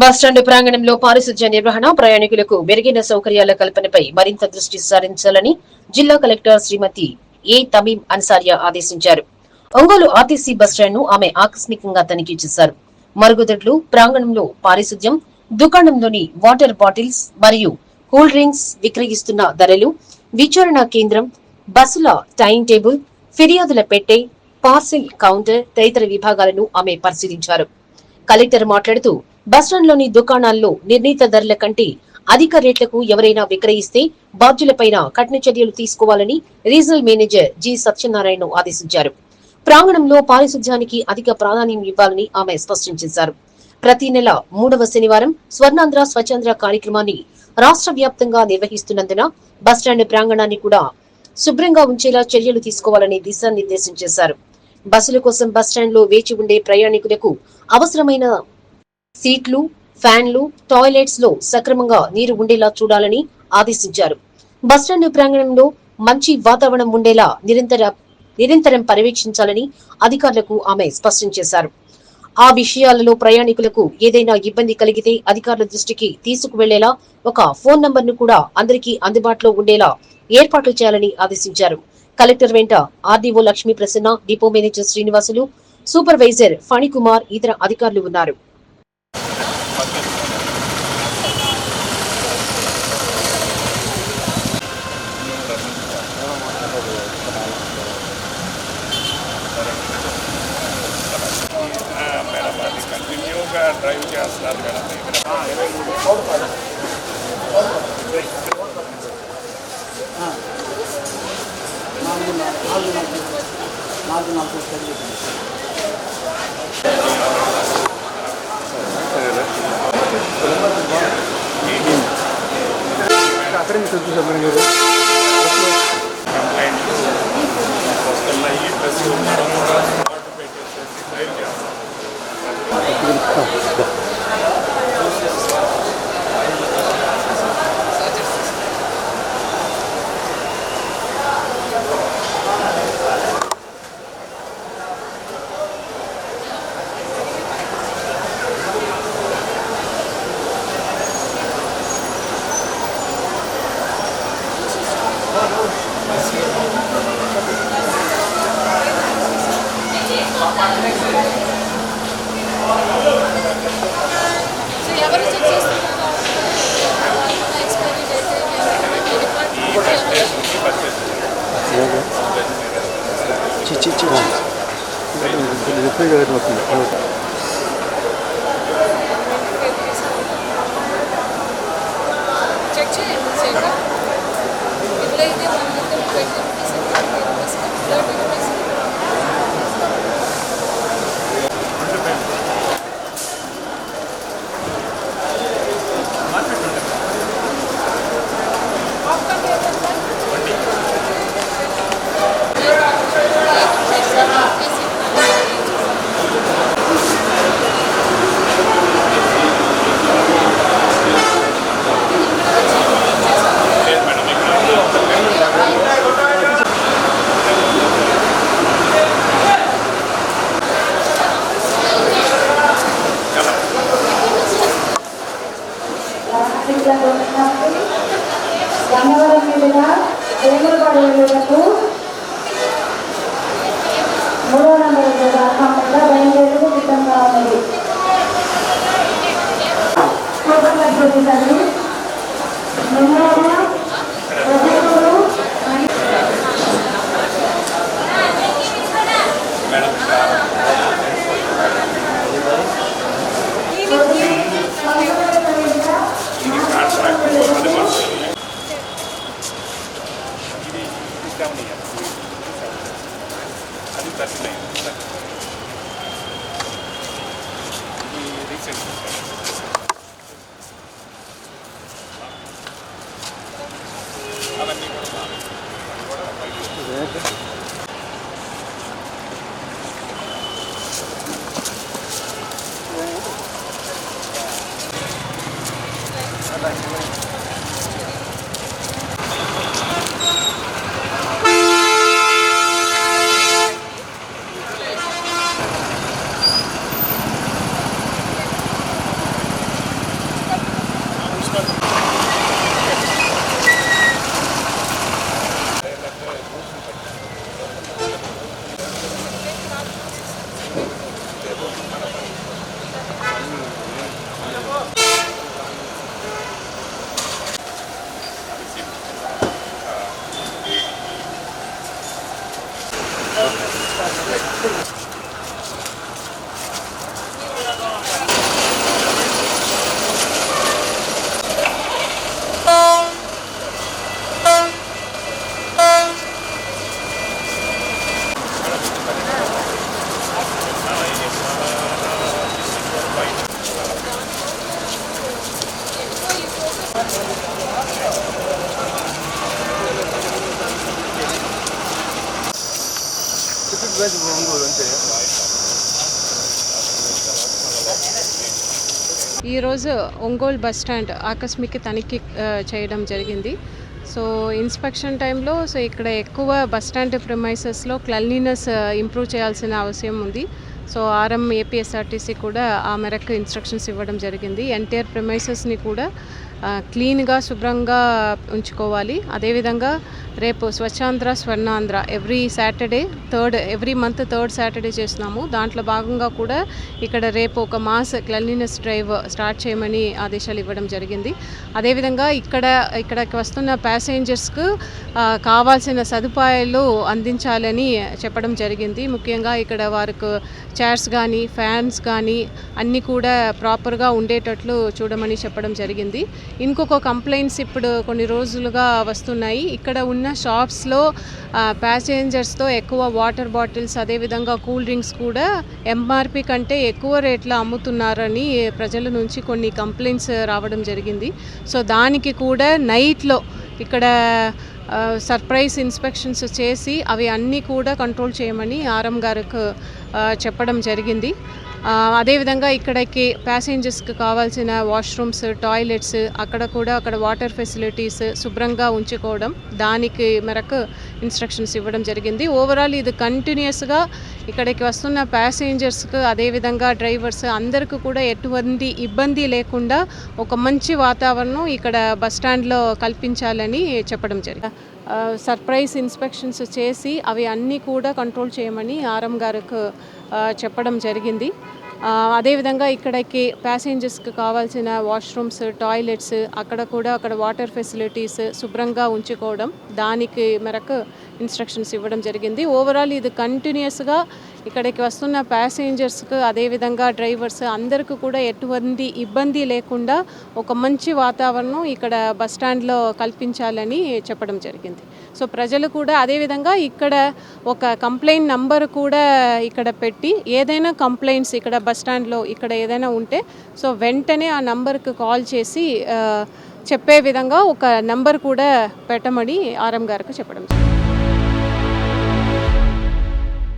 Bus stand ప్రాంగణంలో పారిశుధ్య నిర్వహణ ప్రయాణికులకు మెరుగైన సౌకర్యాల కల్పనపై మరింత దృష్టి సారించాలని జిల్లా కలెక్టర్ శ్రీమతి ఏ తమీం అన్సారియా ఆదేశించారు. ఒంగోలు ఆర్టీసీ బస్టాండ్ను ఆమె ఆకస్మికంగా తనిఖీ చేశారు. మరుగుదొడ్లు ప్రాంగణంలో పారిశుధ్యం దుకాణంలోని వాటర్ బాటిల్స్ మరియు కూల్ డ్రింక్స్ విక్రయిస్తున్న ధరలు విచారణ కేంద్రం బస్సుల టైం టేబుల్ ఫిర్యాదుల పెట్టె పార్సిల్ కౌంటర్ తదితర విభాగాలను ఆమె పరిశీలించారు. కలెక్టర్ మాట్లాడుతూ బస్టాండ్లోని దుకాణాల్లో నిర్ణీత ధరల కంటే అధిక రేట్లకు ఎవరైనా విక్రయిస్తే బాధ్యులపైన కఠిన చర్యలు తీసుకోవాలని రీజనల్ మేనేజర్ జి సత్యనారాయణ ఆదేశించారు. ప్రాంగణంలో పారిశుధ్యానికి అధిక ప్రాధాన్యం ఇవ్వాలని ఆమె స్పష్టం చేశారు. ప్రతి నెల మూడవ శనివారం స్వర్ణాంధ్ర స్వచ్ఛాంధ్ర కార్యక్రమాన్ని రాష్ట్ర వ్యాప్తంగా నిర్వహిస్తున్నందున బస్టాండ్ ప్రాంగణాన్ని కూడా శుభ్రంగా ఉంచేలా చర్యలు తీసుకోవాలని దిశానిర్దేశం చేశారు. బస్సుల కోసం బస్టాండ్లో వేచి ఉండే ప్రయాణికులకు అవసరమైన సీట్లు ఫ్యాన్లు టాయిలెట్స్లో సక్రమంగా నీరు ఉండేలా చూడాలని ఆదేశించారు. బస్టాండ్ ప్రాంగణంలో మంచి వాతావరణం ఉండేలా నిరంతర నిరంతరం పర్యవేక్షించాలని అధికారులకు ఆమె స్పష్టం చేశారు. ఆ విషయాలలో ప్రయాణికులకు ఏదైనా ఇబ్బంది కలిగితే అధికారుల దృష్టికి తీసుకువెళ్ళేలా ఒక ఫోన్ నంబర్ను కూడా అందరికీ అందుబాటులో ఉండేలా ఏర్పాట్లు చేయాలని ఆదేశించారు. కలెక్టర్ వెంట RDO Lakshmi Prasanna depot manager Srinivasulu supervisor Phanikumar ఇతర అధికారులు ఉన్నారు. ಡ್ರೈವ್ಗೆ ಅಷ್ಟೇ ಬೇಡ ನಾಲ್ಕು ನಾಲ್ಕು ಸರಿ ಅಕಡೆಮಿಕ್ సో ఎవరు చెక్ చేస్తున్నారు ఎక్స్పైరీ డేట్ ఈ してですか ఒంగోలు అంతే. ఈరోజు ఒంగోలు బస్ స్టాండ్ ఆకస్మిక తనిఖీ చేయడం జరిగింది. సో ఇన్స్పెక్షన్ టైంలో సో ఇక్కడ ఎక్కువ బస్ స్టాండ్ ప్రిమైసెస్లో క్లెన్లీనెస్ ఇంప్రూవ్ చేయాల్సిన అవసరం ఉంది. సో ఆర్ఎం ఏపీఎస్ఆర్టీసీ కూడా ఆ మేరకు ఇన్స్ట్రక్షన్స్ ఇవ్వడం జరిగింది. ఎన్టీఆర్ ప్రిమైసెస్ని కూడా క్లీన్గా శుభ్రంగా ఉంచుకోవాలి. అదేవిధంగా రేపు Swachhandhra Swarnandhra every Saturday third every month third Saturday చేస్తున్నాము. దాంట్లో భాగంగా కూడా ఇక్కడ రేపు ఒక మాస్ క్లెన్లీనెస్ డ్రైవ్ స్టార్ట్ చేయమని ఆదేశాలు ఇవ్వడం జరిగింది. అదేవిధంగా ఇక్కడ ఇక్కడికి వస్తున్న ప్యాసింజర్స్కు కావాల్సిన సదుపాయాలు అందించాలని చెప్పడం జరిగింది. ముఖ్యంగా ఇక్కడ వారికి చైర్స్ కానీ ఫ్యాన్స్ కానీ అన్నీ కూడా ప్రాపర్గా ఉండేటట్లు చూడమని చెప్పడం జరిగింది. ఇంకొక కంప్లైంట్స్ ఇప్పుడు కొన్ని రోజులుగా వస్తున్నాయి. ఇక్కడ ఉన్న షాప్స్లో ప్యాసెంజర్స్తో ఎక్కువ వాటర్ బాటిల్స్ అదేవిధంగా కూల్ డ్రింక్స్ కూడా ఎంఆర్పి కంటే ఎక్కువ రేట్లో అమ్ముతున్నారని ప్రజల నుంచి కొన్ని కంప్లైంట్స్ రావడం జరిగింది. సో దానికి కూడా నైట్లో ఇక్కడ సర్ప్రైజ్ ఇన్స్పెక్షన్స్ చేసి అవి అన్నీ కూడా కంట్రోల్ చేయమని ఆర్ఎం గారికి చెప్పడం జరిగింది. అదేవిధంగా ఇక్కడికి ప్యాసింజర్స్కి కావాల్సిన వాష్రూమ్స్ టాయిలెట్స్ అక్కడ కూడా అక్కడ వాటర్ ఫెసిలిటీస్ శుభ్రంగా ఉంచుకోవడం దానికి మేరకు ఇన్స్ట్రక్షన్స్ ఇవ్వడం జరిగింది. ఓవరాల్ ఇది కంటిన్యూస్గా ఇక్కడికి వస్తున్న ప్యాసింజర్స్కి అదేవిధంగా డ్రైవర్స్ అందరికీ కూడా ఎటువంటి ఇబ్బంది లేకుండా ఒక మంచి వాతావరణం ఇక్కడ బస్ స్టాండ్లో కల్పించాలని చెప్పడం జరిగింది. సర్ప్రైజ్ ఇన్స్పెక్షన్స్ చేసి అవి అన్నీ కూడా కంట్రోల్ చేయమని ఆర్ఎం గారికి చెప్పడం జరిగింది. అదేవిధంగా ఇక్కడికి ప్యాసింజర్స్కి కావాల్సిన వాష్రూమ్స్ టాయిలెట్స్ అక్కడ కూడా అక్కడ వాటర్ ఫెసిలిటీస్ శుభ్రంగా ఉంచుకోవడం దానికి మేరకు ఇన్స్ట్రక్షన్స్ ఇవ్వడం జరిగింది. ఓవరాల్ ఇది కంటిన్యూస్గా ఇక్కడికి వస్తున్న ప్యాసింజర్స్కి అదేవిధంగా డ్రైవర్స్ అందరికీ కూడా ఎటువంటి ఇబ్బంది లేకుండా ఒక మంచి వాతావరణం ఇక్కడ బస్ స్టాండ్లో కల్పించాలని చెప్పడం జరిగింది. సో ప్రజలు కూడా అదేవిధంగా ఇక్కడ ఒక కంప్లైంట్ నంబర్ కూడా ఇక్కడ పెట్టి ఏదైనా కంప్లైంట్స్ ఇక్కడ బస్ స్టాండ్లో ఇక్కడ ఏదైనా ఉంటే సో వెంటనే ఆ నంబర్కి కాల్ చేసి చెప్పే విధంగా ఒక నంబర్ కూడా పెట్టమని ఆర్ఎం గారికి చెప్పడం జరిగింది.